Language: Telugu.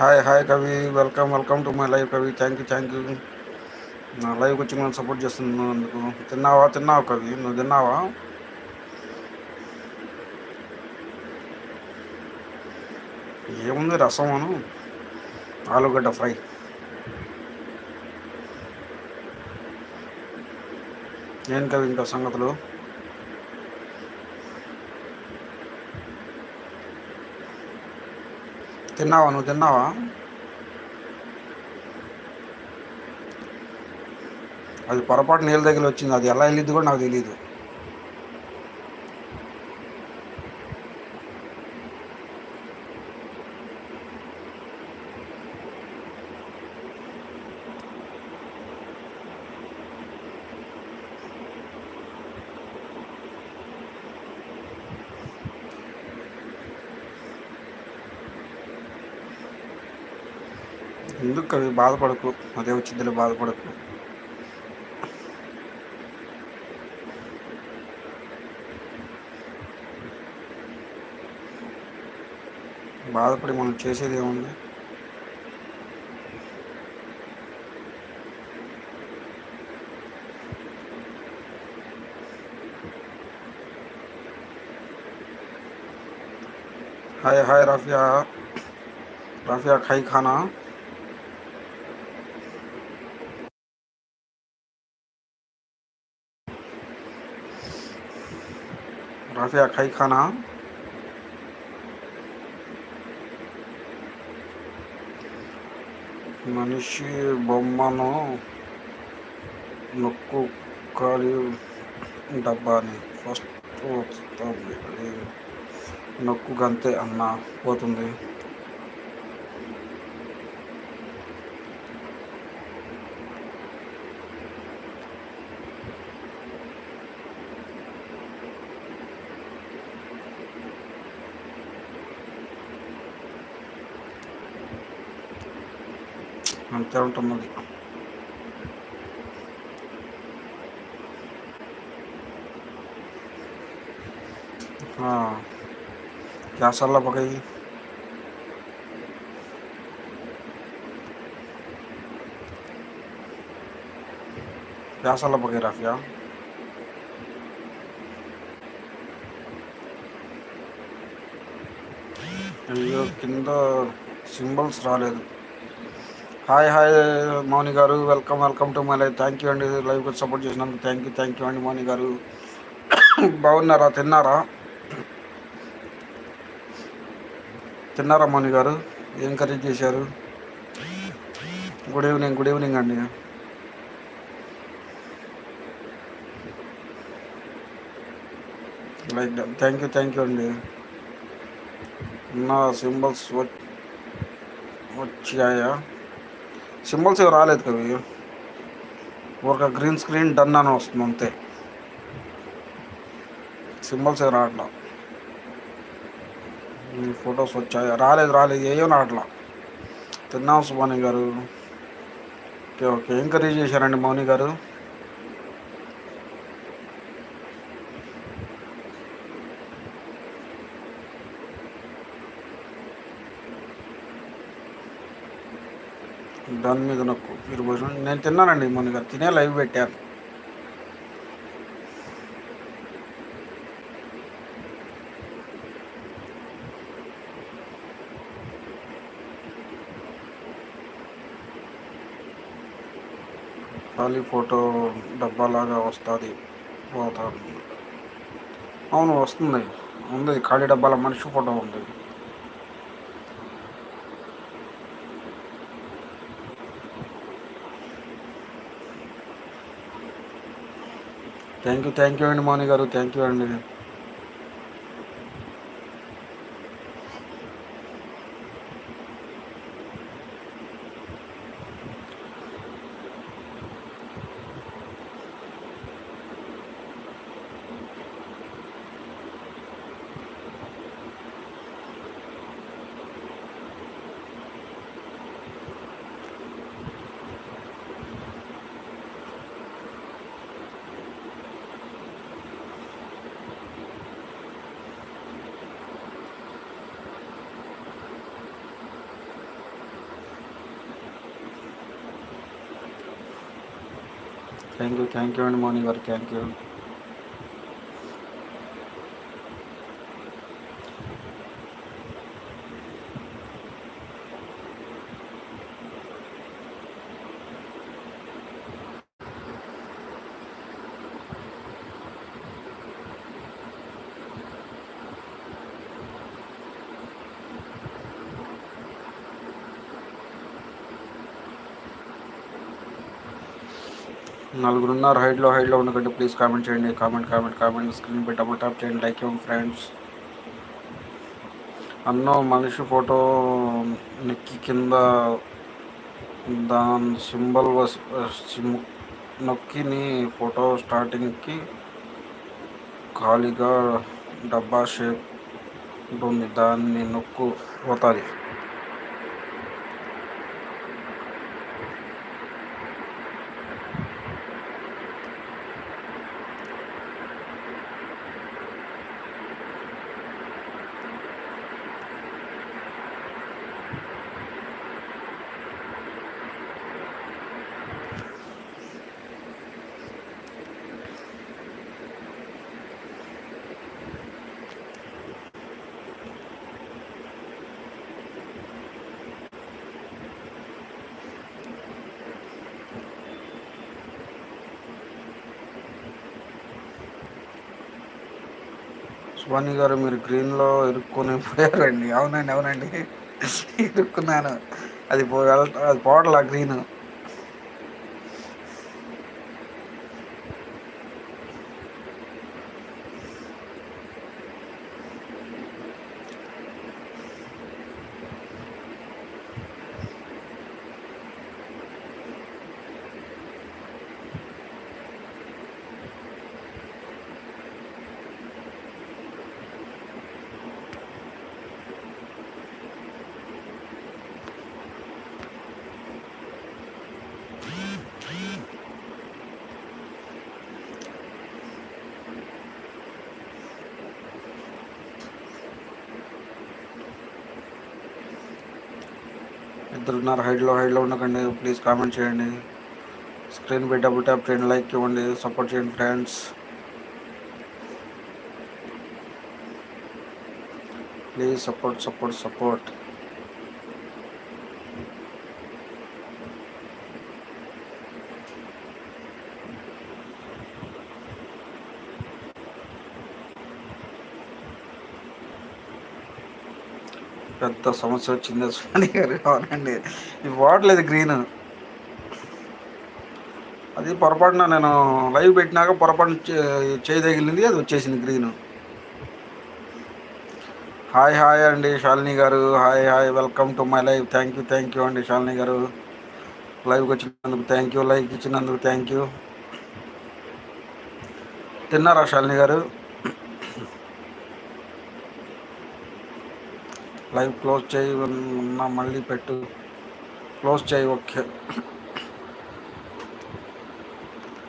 Hi hi Kavi. Welcome welcome to my live Kavi. Thank you thank you. నా లైవ్ వచ్చి మనం సపోర్ట్ చేస్తున్నందుకు. తిన్నావా తిన్నావా కవి? నువ్వు తిన్నావా? ఏముంది రసం అను ఆలుగడ్డ ఫ్రై. ఏం కవి ఇంకా సంగతులు? తిన్నావా? నువ్వు తిన్నావా? అది పొరపాటు నీళ్ళ దగ్గర వచ్చింది. అది ఎలా వెళ్ళింది కూడా నాకు తెలియదు ఎందుకు కవి బాధపడకు? అదే వచ్చిందిలో బాధపడకు. బాధపడి మనం చేసేది ఏముంది? Hi hi Rafia. రాఫియా ఖై ఖానా మనిషి బొమ్మను నొక్కు ఖాళీ డబ్బాని ఫస్ట్ వస్తుంది నొక్కు గంతే అన్న పోతుంది అంతే ఉంటుంది क्या साला पकाई क्या साला पकाई राफिया అయ్యో కింద సింబల్స్ రాలేదు Hi hi Mouni garu. Welcome welcome to my live thank you అండి లైవ్కి సపోర్ట్ చేసినందుకు. థ్యాంక్ యూ థ్యాంక్ యూ అండి మౌని గారు. బాగున్నారా? తిన్నారా? తిన్నారా మౌని గారు? ఏం కర్రీ చేశారు? గుడ్ ఈవినింగ్ గుడ్ ఈవినింగ్ అండి. Like thank you thank you అండి. నా సింబల్స్ వచ్చాయా? సింబల్స్ ఏమి రాలేదు కవి ఒక గ్రీన్ స్క్రీన్ డన్ అని వస్తుంది అంతే. సింబల్స్ ఏమి రావట్లా. ఫొటోస్ వచ్చాయా? రాలేదు రాలేదు. ఏయో రావట్లా. తిన్నాం సుమాని గారు. Okay okay. ఎంకరేజ్ చేశారండి మౌని గారు? దాని మీద నొక్కు. మీరు భోజనం నేను తిన్నానండి మొన్న తినే లైవ్ పెట్టాను ఖాళీ ఫోటో డబ్బాలాగా వస్తుంది. పోతా. అవును వస్తుంది. ఉంది ఖాళీ డబ్బాల మనిషి ఫోటో ఉంది. థ్యాంక్ యూ థ్యాంక్ యూ అండి మౌని గారు థ్యాంక్ యూ అండి. థ్యాంక్ యూ థ్యాంక్ యూ అండి మోని గారు థ్యాంక్ యూ నలుగురున్నారు. హైట్లో హైట్లో ఉండకండి. ప్లీజ్ కామెంట్ చేయండి. Comment comment comment. స్క్రీన్ పై డబుల్ టాప్ చేయండి. లైక్ ఇవ్వండి ఫ్రెండ్స్. అన్నో మనిషి ఫోటో నెక్కి కింద దాని సింబల్ నొక్కిని ఫోటో స్టార్టింగ్కి ఖాళీగా డబ్బా షేప్ ఉంటుంది. దాన్ని నొక్కు పోతుంది. సుబాని గారు మీరు గ్రీన్లో ఇరుక్కొని పోయారండి. అవునండి అవునండి. ఇరుక్కున్నాను. అది పో అది పోవట్లా గ్రీన్ ఇద్దరున్నారు హైడ్లో హైడ్లో ఉండకండి. ప్లీజ్ కామెంట్ చేయండి. స్క్రీన్ పై డబుల్ ట్యాప్ చేయండి. లైక్ ఇవ్వండి. సపోర్ట్ చేయండి friends. Please support support support. పెద్ద సమస్య వచ్చింది స్వామి గారు. అవునండి. ఇవి వాడలేదు గ్రీన్. అది పొరపాటున నేను లైవ్ పెట్టినాక పొరపాటు చేయదగిలింది అది వచ్చేసింది గ్రీన్. హాయ్ హాయ్ అండి Shalini garu. Hi hi welcome to my live. Thank you thank you అండి శాలిని గారు. లైవ్కి వచ్చినందుకు థ్యాంక్ యూ లైక్ ఇచ్చినందుకు థ్యాంక్ యూ. తిన్నారా శాలిని గారు? లైవ్ క్లోజ్ చేయి మళ్ళీ పెట్టు. క్లోజ్ చేయి ఓకే.